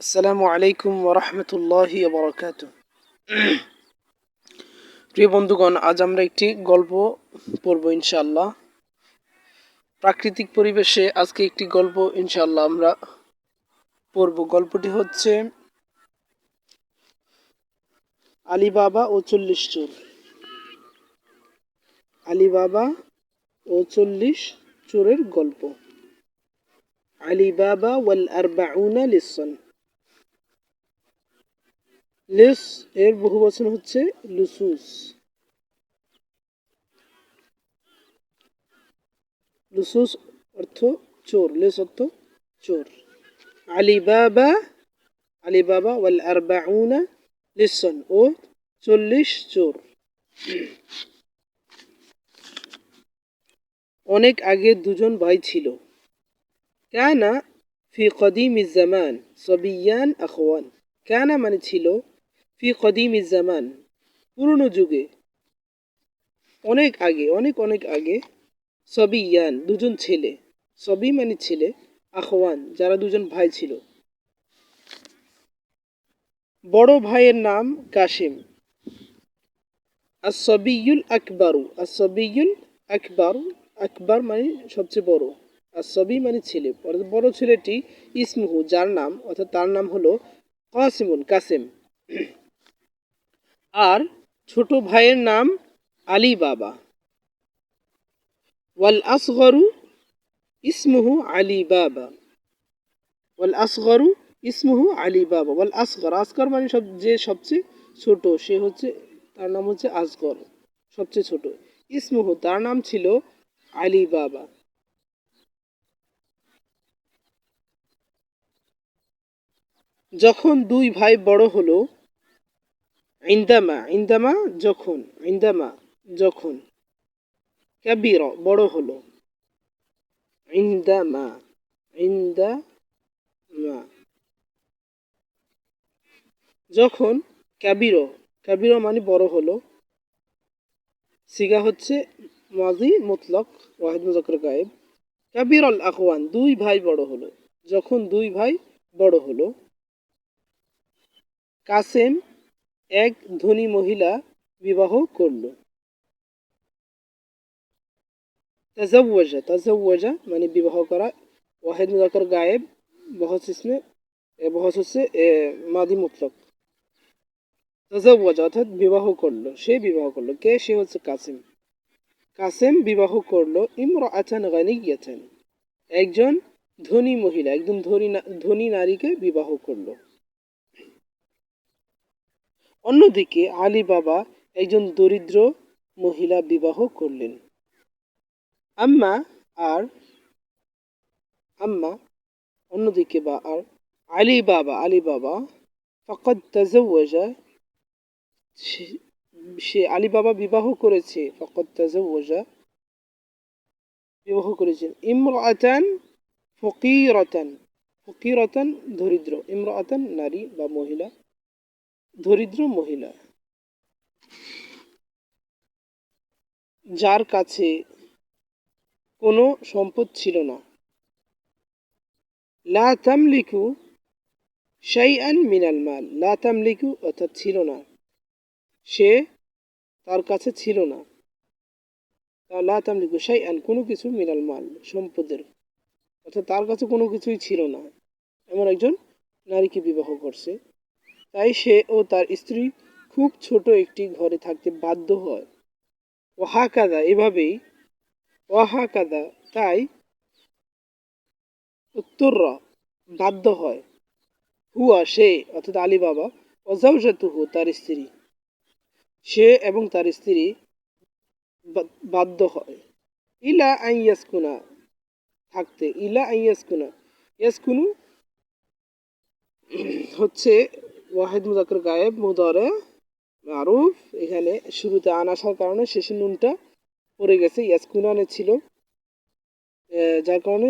আসসালামু আলাইকুম ওরহমতুল্লাহি বরকাত। প্রিয় বন্ধুগণ, আজ আমরা একটি গল্প পড়ব ইনশাআল্লাহ। প্রাকৃতিক পরিবেশে আজকে একটি গল্প ইনশাআল্লাহ আমরা পড়ব। গল্পটি হচ্ছে আলিবাবা ও চল্লিশ চোর। আলিবাবা ও চল্লিশ চোরের গল্প। আলিবাবা ওয়াল আরবাউনা লিসন লেস, এর বহু বচন হচ্ছে লুসুস। লুসুস অর্থ চোর, লেস অর্থ চোর। আলিবাবা আলিবাবা ওয়াল আরবাউনা লিসন ও চল্লিশ চোর। অনেক আগে দুজন ভাই ছিল। কানা ফি কদিম জামান, সবিয়ান আখওয়ান। কানা মানে ছিল ফি কদিম জামান, পুরনো যুগে। অনেক আগে, অনেক অনেক আগে সবি ইয়ান দুজন ছেলে, সবি মানে ছেলে, আখওয়ান, যারা দুজন ভাই ছিল। বড় ভাইয়ের নাম কাশিম আর আসবিউল আকবরু আর আসবিউল আকবর আকবর মানে সবচেয়ে বড়। আর সবই মানে ছেলে বড় ছেলেটি ইসমুহু, যার নাম, অর্থাৎ তার নাম হলো কাসিমুন, কাসেম। আর ছোট ভাইয়ের নাম আলী বাবা ওয়াল আসগরু ইসমুহু আলী বাবা ওয়াল আসগরু ইসমুহু আলী বাবা ওয়াল আসগর আসগর মানে সব, যে সবচেয়ে ছোট, সে হচ্ছে, তার নাম হচ্ছে আসগর, সবচেয়ে ছোট। ইসমুহু, তার নাম ছিল আলী বাবা যখন দুই ভাই বড় হলো ইন্দামা ইন্দামা যখন ইন্দামা যখন। কাবির বড় হলো। ইন্দামা ইন্দামা যখন কাবির কাবির মানে বড় হলো। সিগা হচ্ছে মাজি মুতলক ওয়াহিদ মুজাকর গায়েব। কাবির আল দুই ভাই বড় হলো। যখন দুই ভাই বড় হলো। কাসেম এক ধনী মহিলা বিবাহ করল। তাজাওয়াজা তাজাওয়াজা মানে বিবাহ করা। ওয়াহেদ মুজাকর গায়েব, বহস ইসমে বহস হচ্ছে মাদি মুতলক। তাজাওয়াজা অর্থাৎ বিবাহ করল, সে বিবাহ করল। কে? সে হচ্ছে কাসেম। কাসেম বিবাহ করল ইমর আচান গানিয়াচান একজন ধনী মহিলা একজন ধনী ধনী নারীকে বিবাহ করল। অন্যদিকে আলী বাবা একজন দরিদ্র মহিলা বিবাহ করলেন। আম্মা আর আম্মা অন্যদিকে বা আর আলী বাবা আলী বাবা ফকত তাজাওয়াজা, সে আলী বাবা বিবাহ করেছে ফকত তাজাওয়াজা বিবাহ করেছেন। ইমরাতান ফকিরতান ফকিরতান দরিদ্র, ইমরাতান নারী বা মহিলা দরিদ্র মহিলা। যার কাছে কোনো সম্পদ ছিল না। লা তামলিকু আন মিনাল মাল। লা তামলিকু অর্থাৎ ছিল না। সে তার কাছে ছিল না। লা তামলিকু আন কোনো কিছু মিনাল মাল, সম্পদের। অর্থাৎ তার কাছে কোনো কিছুই ছিল না। এমন একজন নারীকে বিবাহ করছে। তাই সে ও তার স্ত্রী খুব ছোট একটি ঘরে থাকতে বাধ্য হয়। ওহাকাদা এভাবেই। ওহাকাদা তাই উত্তররা বাধ্য হয়। হুয়া, সে, অর্থাৎ আলী বাবা অজাউজাতুহু তার স্ত্রী। সে এবং তার স্ত্রী বাধ্য হয়। ইলা আইয়াসকুনা, থাকতে। ইলা আইয়াসকুনা। ইয়াসকুনু হচ্ছে ওয়াহিদ মুজাকর গায়েব মুদরে মারুফ। এখানে শুরুতে আন আসার কারণে শেষে নুনটা পড়ে গেছে ইয়াসকুনানে ছিল। যার কারণে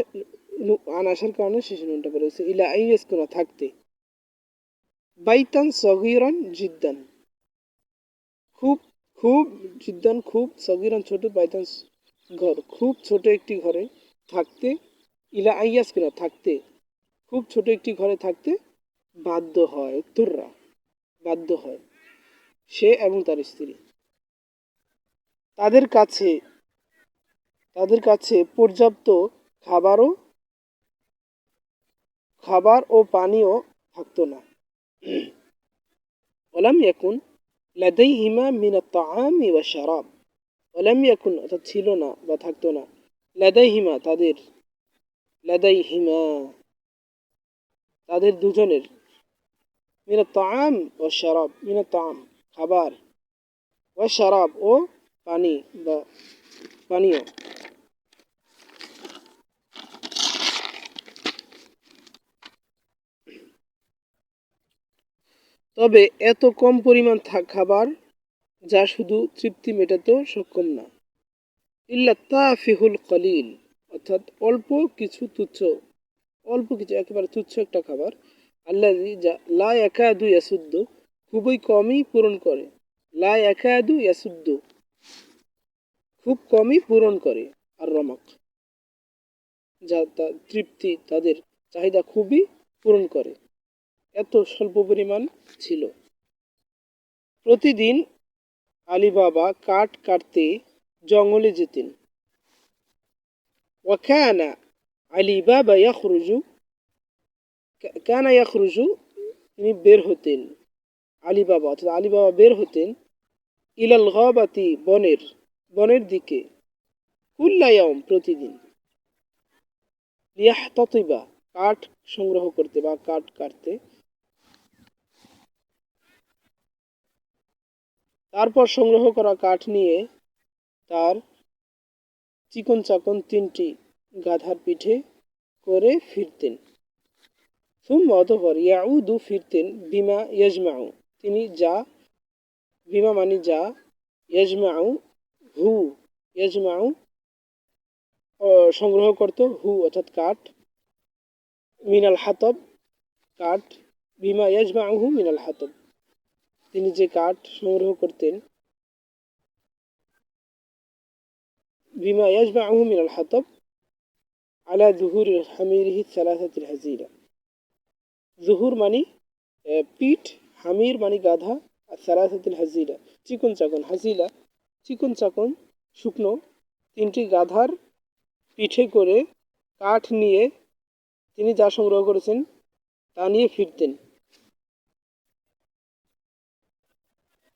আন আসার কারণে শেষে নুনটা পড়ে গেছে। ইলা আই ইয়াসকুনা থাকতে। বাইতান সগিরন জিদ্দান। খুব খুব জিদ্দান, খুব সগিরন ছোট বাইতান ঘর। খুব ছোট একটি ঘরে থাকতে, ইলা আইয়াস কিনা থাকতে। খুব ছোট একটি ঘরে থাকতে বাধ্য হয় তোররা বাধ্য হয় সে এবং তার স্ত্রী তাদের কাছে তাদের কাছে পর্যাপ্ত খাবারও খাবার ও পানীয় থাকতো না ولم يكن لديهما من الطعام والشراب ولم يكن অর্থাৎ ছিল না বা থাকতো না লাদাইহিমা তাদের লাদাইহিমা তাদের দুজনের মিনা তাম ও শরাব মিনা তাম খাবার ও শরাব ও পানি বা পানীয় তবে এত কম পরিমাণ খাবার যা শুধু তৃপ্তি মেটাতেও সক্ষম না। ইল্লা তাফিহুল কলিল, অর্থাৎ অল্প কিছু তুচ্ছ, অল্প কিছু, একেবারে তুচ্ছ একটা খাবার। আল্লাহ লা একাদু ইয়াসুদ্দ খুবই কমই পূরণ করে। লা একাদু ইয়াসুদ্দ খুব কমই পূরণ করে আর রমক যা তা তৃপ্তি, তাদের চাহিদা খুবই পূরণ করে। এত স্বল্প পরিমাণ ছিল। প্রতিদিন আলী বাবা কাঠ কাটতে জঙ্গলে যেতেন। ওয়াকানা আলী বাবা ইয়াখরুজু কানা ইয়াখরুজু, তিনি বের হতেন আলী বাবা অর্থাৎ আলী বাবা বের হতেন ইলাল গাবাতি বনের বনের দিকে কুল্লায়ম প্রতিদিন। লিয়াহ ততিবা কাঠ সংগ্রহ করতে বা কাঠ কাটতে। তারপর সংগ্রহ করা কাঠ নিয়ে তার চিকন চাকন তিনটি গাধার পিঠে করে ফিরতেন। সুম অতপর ইয়াউদু ফিরতেন বিমা ইয়াজমাউ তিনি যা বিমা মানে যা ইয়াজমাউ হু ইয়াজমাউ সংগ্রহ করত হু, অর্থাৎ কাঠ, মিনাল হাতব, কাঠ, বিমা ইয়াজমাউ হু, মিনাল হাতব। তিনি যে কাঠ সংগ্রহ করতেন, বিমা ইয়াজমাউ মিনাল হাতব, আলা দুহুর হামিরিহি সালাসাতিল হাজিরা। জুহুর মানি পিঠ, হামির মানি গাধা, আর সালাসাতিল হাজিরা চিকন চাকন, হাজিলা, চিকন চাকন, শুকনো, তিনটি গাধার পিঠে করে কাঠ নিয়ে তিনি যা সংগ্রহ করেছেন তা নিয়ে ফিরতেন।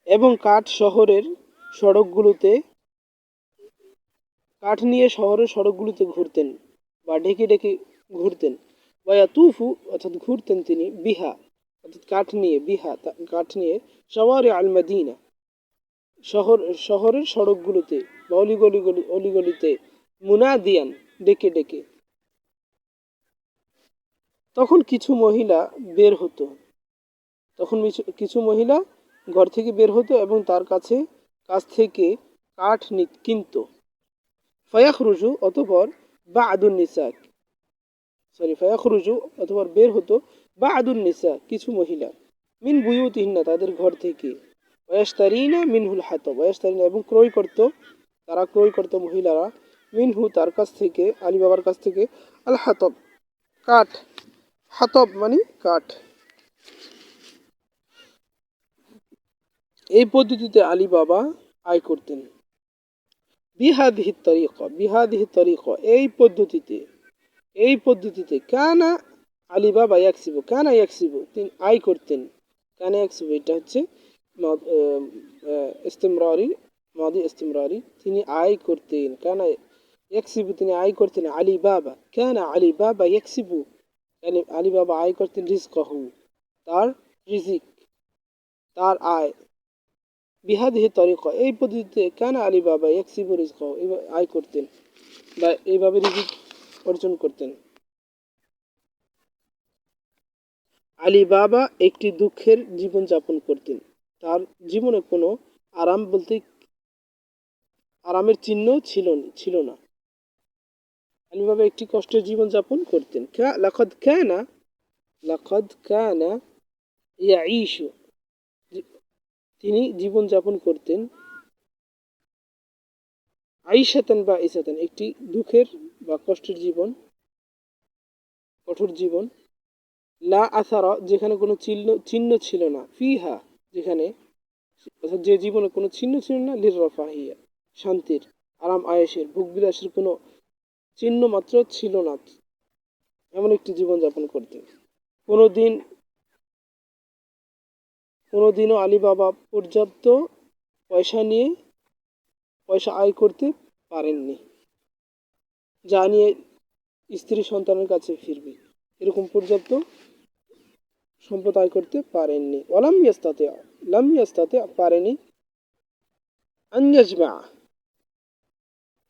এবং কাঠ শহরের সড়কগুলোতে, কাঠ নিয়ে শহরের সড়কগুলোতে ঘুরতেন বা ঢেকে ঢেকে ঘুরতেন। ওয়া তুফু অর্থাৎ ঘুরতেন তিনি বিহা অর্থাৎ কাঠ নিয়ে বিহা কাঠ নিয়ে সওয়ারে আল মাদিনা। শহর, শহরের সড়কগুলোতে বা অলিগলি গলি অলিগলিতে মুনাদিয়ান ডেকে ডেকে। তখন কিছু মহিলা বের হতো। তখন কিছু মহিলা ঘর থেকে বের হতো এবং তার কাছে কাছ থেকে কাঠ কিনত। ফয়াখরুজু, অতপর বা আদুন নিসা সরি, ফয়াখরুজু অথবা বের হতো বা আদুন নিসা, কিছু মহিলা। মিন বুয়ুতিহিনা তাদের ঘর থেকে। ওয়াস্তারিনা মিনহুল হাত ওয়াস্তারিনা এবং ক্রয় করত, তারা ক্রয় করত মহিলারা। মিনহু তার কাছ থেকে, আলী বাবার কাছ থেকে আল হাতব, কাঠ। হাতব মানে কাঠ। এই পদ্ধতিতে আলী বাবা আয় করতেন। বিহাদিহি তরিক বিহাদিহি তরিক, এই পদ্ধতিতে। এই পদ্ধতিতে কানা আলী বাবা ইয়াকসিবু, কানা ইয়াকসিবু, তিনি আয় করতেন। কানা ইয়াকসিবু, এটা হচ্ছে ইস্তেমরারি, মাদি ইস্তেমরারি, তিনি আয় করতেন। কানা ইয়াকসিবু, তিনি আয় করতেন আলী বাবা কেন আলী বাবা ইয়াকসিবু আলী বাবা আয় করতেন রিজকহু, তার রিজিক, তার আয়। বিহাদিহি তরিকা, এই পদ্ধতিতে কেন আলী বাবা ইয়াকসিবু, রিজকহু আয় করতেন বা এইভাবে রিজিক অর্জন করতেন। আলী বাবা একটি দুঃখের জীবন যাপন করতেন। তার জীবনে কোনো আরাম বলতে আরামের চিহ্ন ছিল ছিল না। আলী বাবা একটি কষ্টের জীবন যাপন করতেন। লাখদ কানা লাখদ কানা ইয়াঈশু। তিনি জীবন যাপন করতেন। আইসাতান বা ইসাতান একটি দুঃখের বা কষ্টের জীবন, কঠোর জীবন। লা আসারা, যেখানে কোনো চিহ্ন চিহ্ন ছিল না। ফিহা, যেখানে অর্থাৎ যে জীবনে কোনো চিহ্ন ছিল না লির রফাহিয়া শান্তির, আরাম আয়েসের ভোগ বিলাসের কোনো চিহ্ন মাত্র ছিল না। এমন একটি জীবন যাপন করতে। কোনো দিন কোনো দিনও আলী বাবা পর্যাপ্ত পয়সা নিয়ে পয়সা আয় করতে পারেননি। যা নিয়ে স্ত্রী সন্তানের কাছে ফিরবে। এরকম পর্যাপ্ত সম্পদ আয় করতে পারেননি। ওলাম ইয়াস্তাতে, লাম ইয়াস্তাতে পারেনি। আন্যাজমা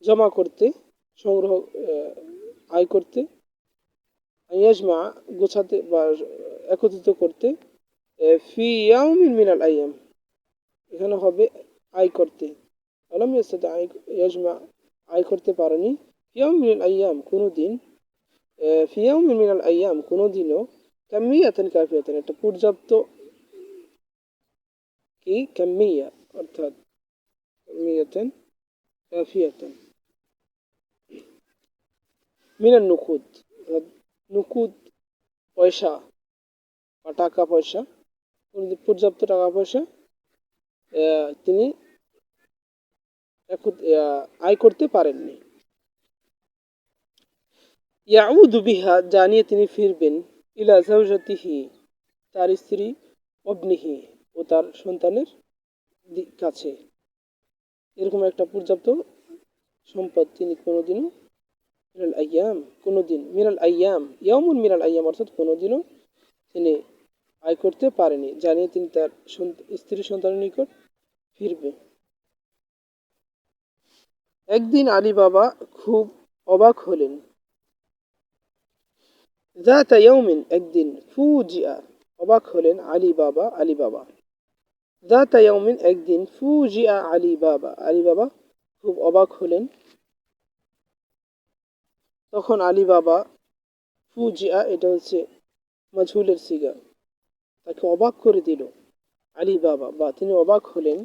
জমা করতে, সংগ্রহ আয় করতে ইয়াজমা, গোছাতে বা একত্রিত করতে ফি ইয়াউমিন মিনাল আইয়াম। এখানে হবে আয় করতে। আলম ইয়াস্তাতে আয় ইয়াজমা আয় করতে পারেনি ফিয়াউম মিনাল আইয়াম কোনো দিন ফিয়াউম মিনাল আইয়াম কোনো দিনও কামিয়াতেন কাফিয়াতেন একটা পর্যাপ্ত কি কামিয়া অর্থাৎ কামিয়াতেন কাফিয়াতেন মিনাল নুকুদ নুকুদ পয়সা বা টাকা পয়সা। পর্যাপ্ত টাকা পয়সা তিনি আয় করতে পারেননি। ইয়াউদু বিহা, জানিয়ে তিনি ফিরবেন, ইলা জাউজাতিহি তার স্ত্রী অবনিহি ও তার সন্তানের কাছে। এরকম একটা পর্যাপ্ত সম্পদ তিনি কোনোদিনও মিনাল আইয়াম, কোনোদিন, মিনাল আইয়াম ইয়ামুন মিনাল আইয়াম, অর্থাৎ কোনোদিনও তিনি আয় করতে পারেনি জানিয়ে তিনি তার স্ত্রী সন্তানের নিকট ফিরবে একদিন আলী বাবা খুব অবাক হলেন ذات يوم একদিন ফুজিয়া অবাক হলেন আলী বাবা আলী বাবা ذات يوم একদিন ফুজিয়া আলী বাবা আলী বাবা খুব অবাক হলেন তখন আলী বাবা ফুজিয়া এটা হচ্ছে মজহুলের সিগা তাকে অবাক করে দিল আলী বাবা বা তিনি অবাক হলেন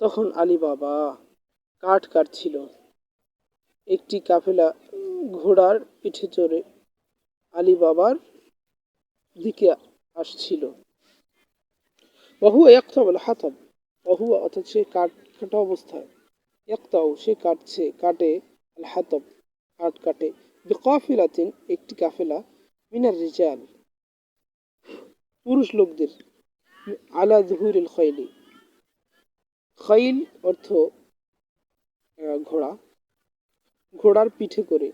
তখন আলী বাবা কাঠ কাটছিল একটি কাফেলা ঘোড়ার পিঠে চড়ে আলী বাবার দিকে আসছিল। বহু একতব হাতব। বহু অর্থাৎ সে কাঠ কাটা অবস্থায়। একতাও সে কাটছে, কাটে হাতব। কাঠ কাটে। বিকাফিলাতিন, একটি কাফেলা, মিনার রিজাল। পুরুষ লোকদের। আলা জহুরুল খৈলি। খৈল অর্থ ঘোড়া। ঘোড়ার পিঠে করে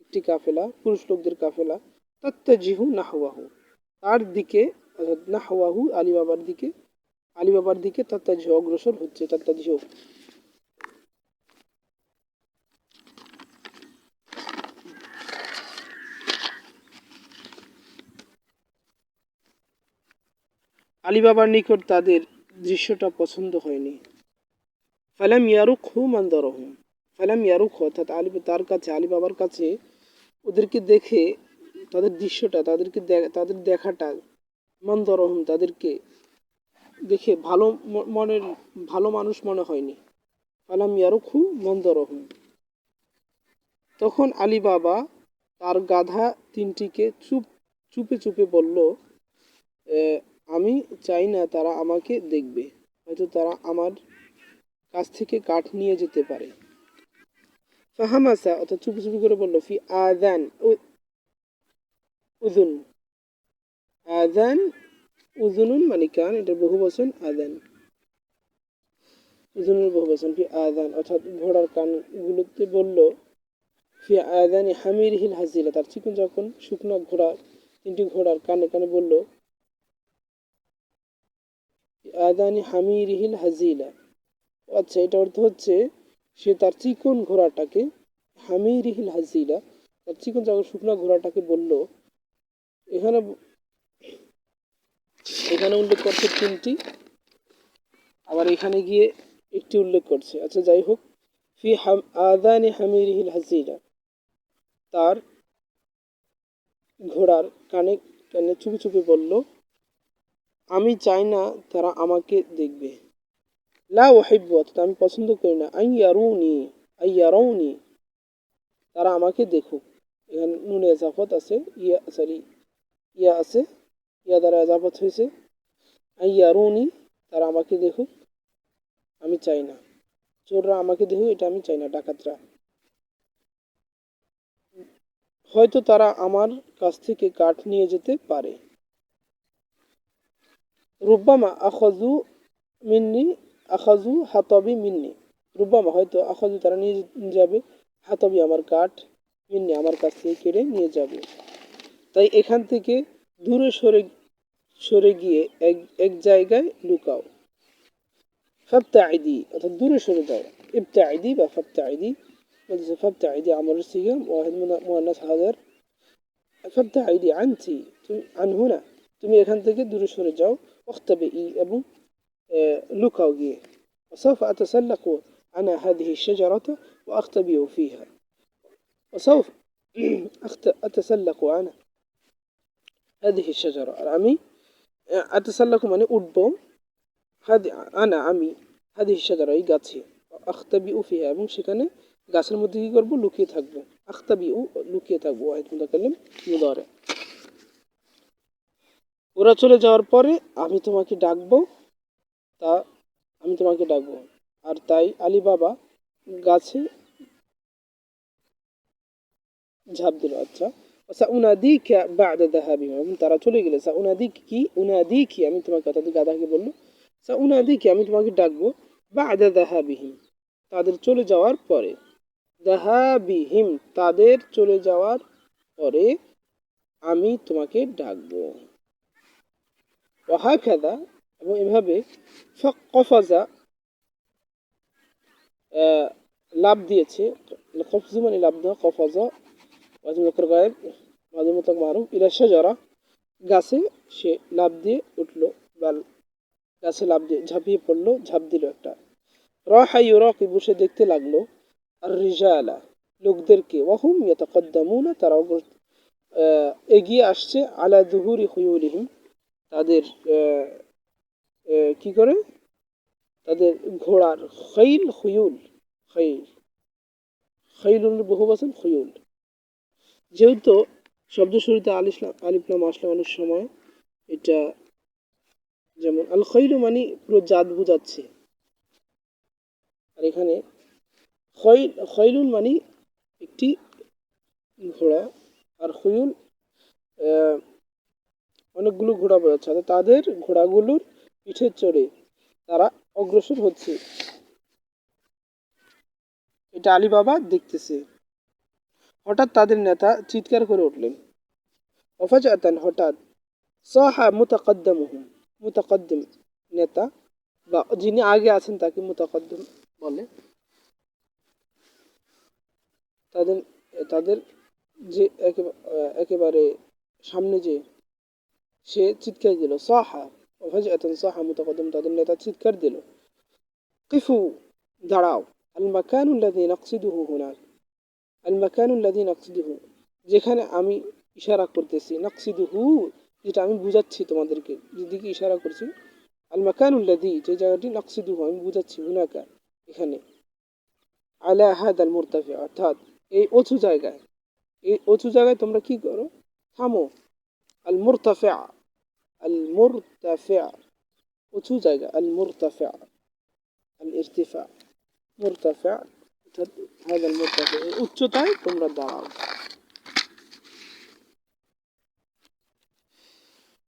একটি কাফেলা, পুরুষ লোকদের কাফেলা, তত্তাজিহু নাহওয়াহু। তার দিকে, অর্থাৎ নাহওয়াহু আলী বাবার দিকে আলী বাবার দিকে তত্তাজিহু অগ্রসর হচ্ছে, তত্তাজিহু। আলী বাবার নিকট তাদের দৃশ্যটা পছন্দ হয়নি। ফালাম ইয়ারুক হু মান্দরহুম ফালাম ইয়ারুক অর্থাৎ আলী তার কাছে, আলী বাবার কাছে ওদেরকে দেখে তাদের দৃশ্যটা, তাদেরকে তাদের দেখাটা, মন্দরহম তাদেরকে দেখে ভালো মনের, ভালো মানুষ মনে হয়নি। ফালাম ইয়ারুখু মন্দরহম। তখন আলী বাবা তার গাধা তিনটিকে চুপ, চুপে চুপে বলল আমি চাই না তারা আমাকে দেখবে। হয়তো তারা আমার কাছ থেকে কাঠ নিয়ে যেতে পারে। ফাহামাসা অর্থাৎ চুপি চুপি করে বলল, ফি আদান উজুন আদান উজুনুন মানে কান এটার বহু বচন আদান উজুনুর বহু বচন, ফি আদান অর্থাৎ ঘোড়ার কানগুলোতে বলল, ফি আদানি হামির হিল হাজিলা তার চিকুন যখন শুকনো ঘোড়া, তিনটি ঘোড়ার কানে কানে বলল আদানি হামির হিল হাজিলা আচ্ছা এটা অর্থ হচ্ছে সে তার চিকন ঘোড়াটাকে, হামির হিল হাজিলা তার চিকন যখন শুকনো ঘোড়াটাকে বলল, এখানে এখানে উল্লেখ করছে তিনটি, আবার এখানে গিয়ে একটি উল্লেখ করছে। আচ্ছা যাই হোক, ফি হাম, আদানি হামিরিহিল হাজিরা তার ঘোড়ার কানে কানে চুপি চুপি বলল, আমি চাই না তারা আমাকে দেখবে। লা ওয়াহিব্বু অর্থাৎ আমি পছন্দ করি না আই ইয়ারুনি আই ইয়ারৌনি তারা আমাকে দেখুক এখানে নুনে জাফত আছে ইয়া সরি ইয়া আছে ইয়া দ্বারা এজাবত হয়েছে. ইয়া রুনি তারা আমাকে দেখুক আমি চাই না। চোররা আমাকে দেখুক, এটা আমি চাই না, ডাকাতরা। হয়তো তারা আমার কাছ থেকে কাঠ নিয়ে যেতে পারে। রুব্বামা আখাজু মিন্নি আখাজু হাতবি মিন্নি। রুব্বামা হয়তো আখাজু তারা নিয়ে যাবে, হাতবি আমার কাঠ, মিন্নি আমার কাছ থেকে কেড়ে নিয়ে যাবে। তাই এখান থেকে দূরে সরে সরে গিয়ে এক এক জায়গায় লুকাও। ফাবতাইদি অর্থাৎ দূরে সরে যাও। ইবতাইদি বা ফাবতাইদি বলতেছে ফাবতাইদি আমার সিগাম, ওয়াহিদ মুয়ান্নাস হাজার। ফাবতাইদি আনছি, তুমি আনহুনা তুমি এখান থেকে দূরে সরে যাও। ওয়াক্তাবে ই এবং আহ, লুকাও গিয়ে وسوف أتسلق أنا هذه الشجرة وأختبئ فيها وسوف أخت- أتسلق أنا هذه الشجرة আর আমি আহ, أتسلق মানে উঠবো হাদি আনা আমি হাদি সাজারা এই গাছে আখতাবি উ ফিহা এবং সেখানে গাছের মধ্যে কি করবো লুকিয়ে থাকবো আখতাবি উ লুকিয়ে থাকবো ওয়াহিদ মুতাকাল্লিম মুদারে ওরা চলে যাওয়ার পরে আমি তোমাকে ডাকবো তা আমি তোমাকে ডাকবো। আর তাই আলী বাবা গাছে ঝাঁপ দিল। আচ্ছা আচ্ছা উনাদি বাদা দাহাবি তারা চলে গেলে সা উনাদি কি উনাদি কি আমি তোমাকে অর্থাৎ গাদাকে বলল। সা কি আমি তোমাকে ডাকবো বা বাদা দাহাবিহিম, তাদের চলে যাওয়ার পরে। দাহাবিহিম, তাদের চলে যাওয়ার পরে আমি তোমাকে ডাকবো। ওয়াহাকাদা এবং এভাবে কফাজা লাভ দিয়েছে। কফজু মানে লাভ দেওয়া, কফাজা ওয়াজিমকর গায়েব মাঝে মারুফ ইলা সাজারা গাছে সে লাভ দিয়ে উঠল বা গাছে লাভ দিয়ে ঝাঁপিয়ে পড়ল, ঝাঁপ দিল একটা। রাহাই রকি বসে দেখতে লাগল আর রিজালা লোকদেরকে। ওয়াহুম ইয়াতাকাদ্দামুনা, তারা এগিয়ে আসছে, আলা দুহুরি হুয়ুলিহিম তাদের কি করে? তাদের ঘোড়ার খৈল হুয়ুল খৈল। খৈলুল বহু বছর খুয়ুল যেহেতু শব্দ শুরুতে আলিসলাম আলিফলাম আসলাম অনেক সময় এটা যেমন আল খৈলু মানে পুরো জাত বোঝাচ্ছে। আর এখানে খৈল, খৈলুল মানে একটি ঘোড়া, আর খুয়ুল অনেকগুলো ঘোড়া বোঝাচ্ছে। তাদের ঘোড়াগুলোর পিঠে চড়ে তারা অগ্রসর হচ্ছে। এটা আলী বাবা দেখতেছে। হঠাৎ তাদের নেতা চিৎকার করে উঠলেন। অফাজাতান হঠাৎ সাহা মুতাকদ্দামুহুম মুতাকদ্দিম নেতা বা যিনি আগে আছেন তাকে মুতাকদ্দিম বলে। তাদের তাদের যে একেবা- একেবারে সামনে যে সে চিৎকার দিল, সাহা সাহা মুতাকদ্দিম তাদের নেতা চিৎকার দিল কিফু দাঁড়াও আল মাকানু আল্লাযী নাকসিদুহু হুনাক আল মাকানু আল্লাযী নাকসিদুহু যেখানে আমি ইশারা করতেছি, নাকসিদুহু, যেটা আমি বুঝাচ্ছি তোমাদেরকে, যেদিকে ইশারা করছি। আল মাকানু আল্লাযী যে জায়গাটি নাকসিদুহু, আমি বুঝাচ্ছি হুনাকা, এখানে। আলা হাদাল মুরতাফি, অর্থাৎ এই উঁচু জায়গায়। এই উঁচু জায়গায় তোমরা কি করো? থামো। আল মুরতাফিয়া আল মুরতাফিয়া উঁচু জায়গা আল মুরতাফিয়া আল ইরতিফা মুরতাফিয়া উচ্চতায় তোমরা দাঁড়াও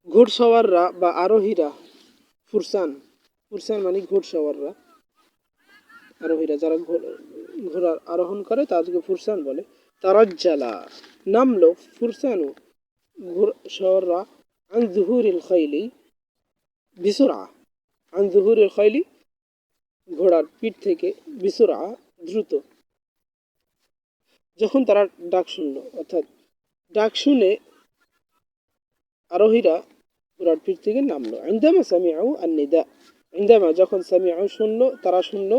ঘোড়সওয়াররা বা আরোহীরা ফুরসান। ফুরসান মানে ঘোড়সওয়াররা আরোহীরা যারা ঘোড়- আরোহণ করে, তাদেরকে ফুরসান বলে। তারাজ্জালা। নামলো ফুরসানু ঘোড়সওয়াররা আন জুহুরিল খৈলি বিসুরা আন জুহুরিল খৈলি ঘোড়ার পিঠ থেকে বিসুরা দ্রুত। যখন তারা ডাক শুনল অর্থাৎ ডাক শুনে আরোহীরা ঘোড়ার পিঠ থেকে নামলো। ইন্দামা সামিআউ আন্নিদা। ইন্দামা যখন সামিআউ শুনলো তারা শুনলো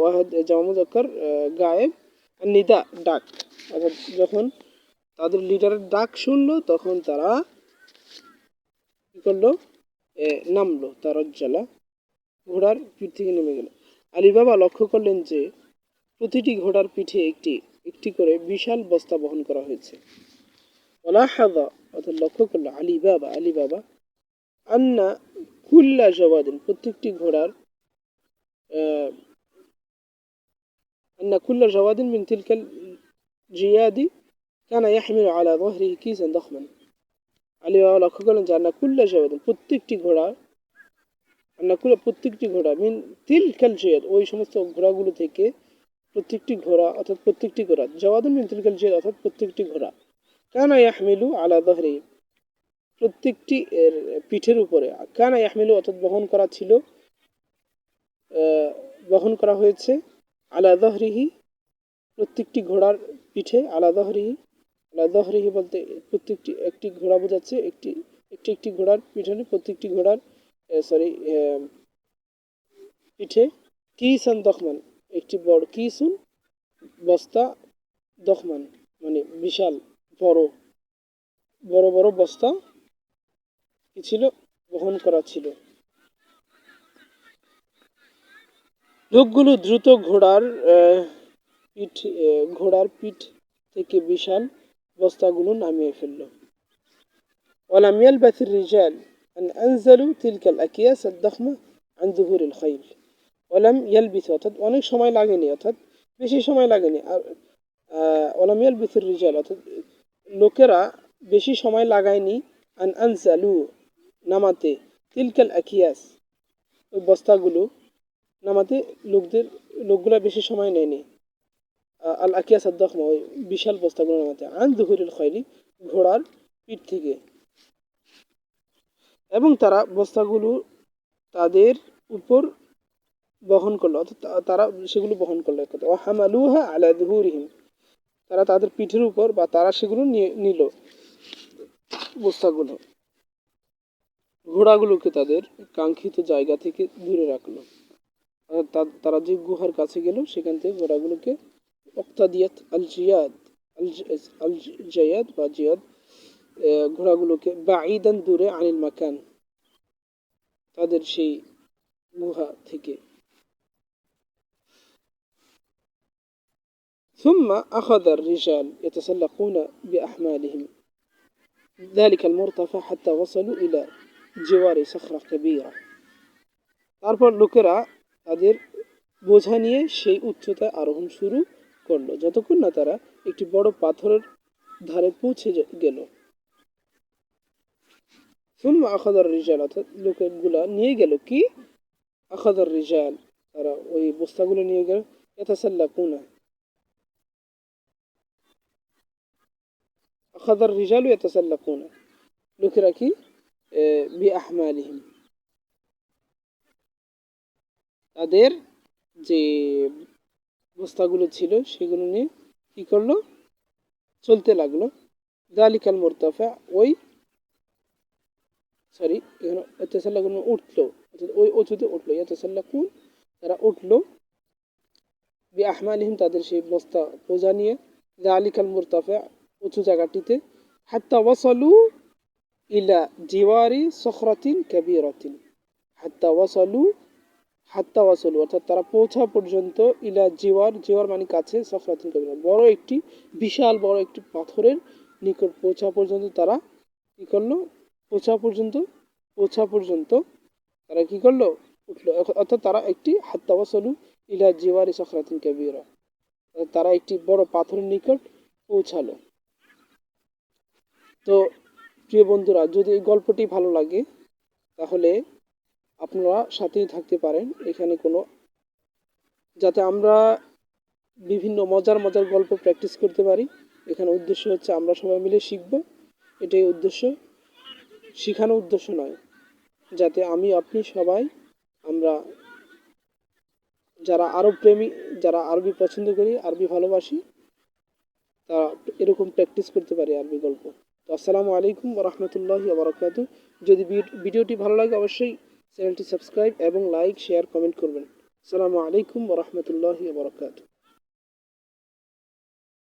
ওয়াহেদ জামা মুজাক্কার আহ, গায়েব নিদা ডাক। অর্থাৎ যখন তাদের লিডারের ডাক শুনলো তখন তারা কি করল? নামলো তারজ্জালা ঘোড়ার পিঠ থেকে নেমে গেল। আলী বাবা লক্ষ্য করলেন যে প্রতিটি ঘোড়ার পিঠে একটি একটি করে বিশাল বস্তা বহন করা হয়েছে। ওলাহাদা অর্থাৎ লক্ষ্য করল আলী বাবা আলী বাবা। আন্না কুল্লা জবাদিন প্রত্যেকটি ঘোড়ার আন্না কুল্লা জবাদিন মিন তিলকাল জিয়াদি কানা ইয়াহমিলু আলা যহরিহি কিসান দখমান। আলী বাবা লক্ষ্য করলেন যে আন্না কুল্লা প্রত্যেকটি ঘোড়া, আন্না কুল্লা প্রত্যেকটি ঘোড়া, মিন তিল খেল জিয়াদ ওই সমস্ত ঘোড়াগুলো থেকে প্রত্যেকটি ঘোড়া অর্থাৎ প্রত্যেকটি ঘোড়া, জওয়াদুন মিন তিলকাল জিয়াদ অর্থাৎ প্রত্যেকটি ঘোড়া, কানা ইয়াহমিলু আলা দহরি, প্রত্যেকটি এর পিঠের উপরে, কানা ইয়াহমিলু অর্থাৎ বহন করা ছিল বহন করা হয়েছে, আলা দহরিহি, প্রত্যেকটি ঘোড়ার পিঠে আলা দহরিহি আলা বলতে প্রত্যেকটি একটি ঘোড়া বোঝাচ্ছে, একটি একটি একটি ঘোড়ার পিছনে প্রত্যেকটি ঘোড়ার সরি পিঠে কিসান দখমান, একটি বড় কিসুন বস্তা দখমান মানে বিশাল বড় বড় বড় বস্তা কি ছিল? বহন করা ছিল। লোকগুলো দ্রুত ঘোড়ার পিঠ ঘোড়ার পিঠ থেকে বিশাল বস্তাগুলো নামিয়ে ফেলল ولم يلبث الرجال أن أنزلوا تلك الأكياس الضخمة عن ظهور الخيل ولم يلبث অর্থাৎ অনেক সময় লাগেনি অর্থাৎ বেশি সময় লাগেনি আর আহ, ولم يلبث الرجال অর্থাৎ লোকেরা বেশি সময় লাগায়নি আন আনসালু নামাতে তিলকাল আকিয়াস ওই বস্তাগুলো নামাতে লোকদের লোকগুলা বেশি সময় নেয়নি আহ, আল আকিয়াস আদখমা ওই বিশাল বস্তাগুলো নামাতে আন দুহুরুল খয়লি ঘোড়ার পিঠ থেকে। এবং তারা বস্তাগুলো তাদের উপর বহন করল তারা সেগুলো বহন করল এক কথা ও হামালুহা আলা দুহুরিহিম তারা তাদের পিঠের উপর বা তারা সেগুলো নিয়ে নিল বস্তাগুলো। ঘোড়াগুলোকে তাদের কাঙ্ক্ষিত জায়গা থেকে দূরে রাখল। তারা যে গুহার কাছে গেল, সেখান থেকে ঘোড়াগুলোকে অক্তাদিয়াত আল জিয়াদ আল জ- আল জ- জায়াদ বা জিয়াদ আহ, ঘোড়াগুলোকে বাঈদান দূরে আনিল মাকান তাদের সেই গুহা থেকে ثم أخذ الرجال يتسلقون بأحمالهم ذلك المرتفع حتى وصلوا إلى جوار صخرة كبيرة তারপর লোকেরা তাদের বোঝা নিয়ে সেই উচ্চতায় আরোহণ শুরু করল। যতক্ষণ না তারা একটি বড় পাথরের ধারে পৌঁছে গেল। আখাদার রিজাল, অর্থাৎ লোকেগুলা নিয়ে গেল। কি? আখাদার রিজাল। তারা ওই বস্তাগুলো নিয়ে গেল। এথাসাল্লা কুনা আখাদার রিজালু এথাসাল্লা কুনা লোকেরা কি? বি আহমালিহিম তাদের যে বস্তাগুলো ছিল, সেগুলো নিয়ে কি করল? চলতে লাগল। দালিকাল মোরতাফা, ওই সরি এখানে এতেসাল্লাকুন উঠল। ওই উঁচুতে উঠল। এতেসাল্লাকুন তারা উঠল। বি আহমালিহিম তাদের সেই বস্তা বোঝা নিয়ে দালিকাল মোরতাফা উঁচু জায়গাটিতে, হাত্তা ওয়াসালু ইলা জিওয়ারি সখরাতিন কাবিরাতিন। হাত্তা ওয়াসালু হাত্তা ওয়াসালু অর্থাৎ তারা পৌঁছা পর্যন্ত ইলা জিওয়ার জিওয়ার মানে কাছে সখরাতিন কাবিরা। বড় একটি, বিশাল বড় একটি পাথরের নিকট পৌঁছা পর্যন্ত তারা কি করল? পৌঁছা পর্যন্ত পৌঁছা পর্যন্ত তারা কি করল? উঠল। অর্থাৎ- তারা একটি হাত্তা ওয়াসালু ইলা জিওয়ারি সখরাতিন কাবিরা। তারা একটি বড় পাথরের নিকট পৌঁছালো। তো, প্রিয় বন্ধুরা, যদি এই গল্পটি ভালো লাগে, তাহলে আপনারা সাথেই থাকতে পারেন। এখানে কোনো যাতে আমরা বিভিন্ন মজার মজার গল্প প্র্যাকটিস করতে পারি। এখানে উদ্দেশ্য হচ্ছে আমরা সবাই মিলে শিখব। এটাই উদ্দেশ্য। শেখানো উদ্দেশ্য নয়। যাতে আমি, আপনি সবাই, আমরা যারা আরব প্রেমী, যারা আরবি পছন্দ করি, আরবি ভালোবাসি, তারা এরকম প্র্যাকটিস করতে পারি আরবি গল্প। তো আসসালামু আলাইকুম রহমতুল্লাহ বারকাত যদি ভিডিওটি ভালো লাগে অবশ্যই চ্যানেলটি সাবস্ক্রাইব এবং লাইক শেয়ার কমেন্ট করবেন। আসসালামু আলাইকুম রহমতুল্লাহ বারকাত